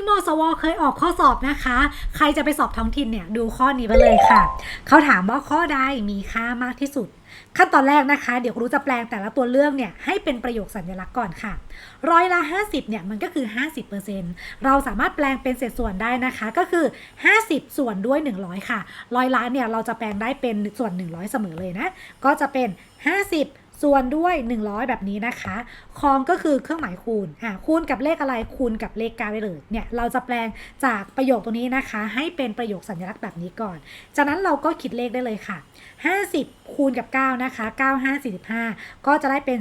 นี้มสวเคยออกข้อสอบนะคะ ใครจะไปสอบท้องถิ่นเนี่ยดูข้อนี้ไปเลยค่ะ เขาถามว่าข้อใดมีค่ามากที่สุด ขั้นตอนแรกนะคะ เดี๋ยวครูจะแปลงแต่ละตัวเลือกเนี่ยให้เป็นประโยคสัญลักษณ์ก่อนค่ะ ร้อยละ 50เนี่ยมันก็คือ 50%เราสามารถแปลงเป็นเศษส่วนได้นะคะ ก็คือ 50 ส่วนด้วย 100 ค่ะ ร้อยละเนี่ยเราจะแปลงได้เป็นส่วน 100 เสมอเลยนะ ก็จะเป็น 50 ส่วนด้วย 100 แบบนี้นะคะคองก็คือเครื่องหมายคูณอ่าคูณกับเลขอะไรคูณกับเลข9ได้เลยเนี่ยเราจะแปลงจากประโยคตรงนี้นะคะ ให้เป็นประโยคสัญลักษณ์แบบนี้ก่อน จากนั้นเราก็คิดเลขได้เลยค่ะ 50 คูณกับ 9 นะคะ 9 5 45 ก็จะได้เป็น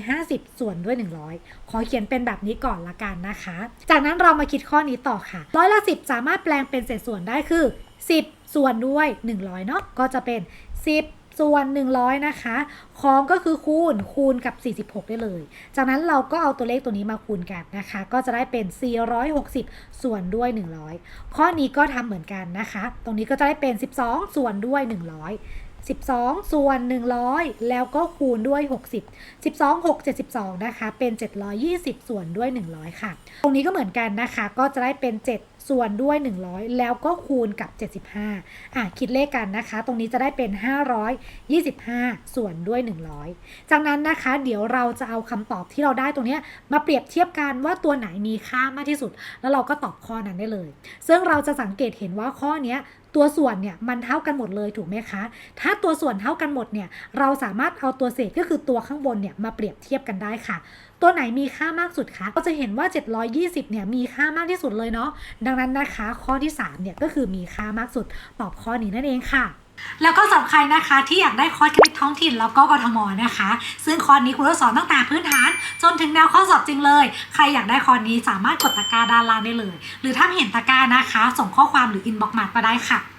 450 ส่วนด้วย 100 ขอเขียนเป็นแบบนี้ก่อนละกันนะคะ จากนั้นเรามาคิดข้อนี้ต่อค่ะร้อยละ 10 สามารถแปลงเป็นเศษส่วนได้คือ 10 ส่วนด้วย 100 เนาะก็จะเป็น 10 ส่วน 100 นะคะของก็คือคูณคูณกับ 46 ได้เลย จากนั้นเราก็เอาตัวเลขตัวนี้มาคูณกันนะคะ ก็จะได้เป็น 460 ส่วนด้วย 100 ข้อนี้ก็ทำเหมือนกันนะคะ ตรงนี้ก็จะได้เป็น 12 ส่วนด้วย 100 12 ส่วน 100 แล้วก็คูณด้วย 60 12 6 72 นะคะ เป็น 720 ส่วนด้วย 100 ค่ะ ตรงนี้ก็เหมือนกันนะคะ ก็จะได้เป็น 7 ส่วนด้วย 100 แล้วก็คูณกับ 75 อะ คิดเลขกันนะคะ ตรงนี้จะได้เป็น 525 ส่วนด้วย 100 จากนั้นนะคะ เดี๋ยวเราจะเอาคำตอบที่เราได้ตรงนี้มาเปรียบเทียบกันว่าตัวไหนมีค่ามากที่สุด แล้วเราก็ตอบข้อนั้นได้เลย ซึ่งเราจะสังเกตเห็นว่าข้อนี้ ตัวส่วนเนี่ยมันเท่ากันหมดเลยถูกไหมคะ ถ้าตัวส่วนเท่ากันหมดเนี่ยเราสามารถเอาตัวเศษก็คือตัวข้างบนเนี่ยมาเปรียบเทียบกันได้ค่ะ ตัวไหนมีค่ามากสุดคะเราจะเห็นว่า 720เนี่ยมีค่ามากที่สุดเลยเนาะดังนั้นนะคะ ข้อที่3เนี่ยก็คือมีค่ามากสุดตอบข้อนี้นั่นเองค่ะ แล้วก็สำหรับใครนะคะที่อยากได้คอร์สคณิตท้องถิ่นแล้วก็กทมนะคะ ซึ่งคอร์สนี้ครูจะสอนตั้งแต่พื้นฐาน จนถึงแนวข้อสอบจริงเลย ใครอยากได้คอร์สนี้สามารถกดตะกร้าด้านล่างได้เลย หรือถ้าเห็นตะกร้านะคะ ส่งข้อความหรืออินบ็อกซ์มาก็ได้ค่ะ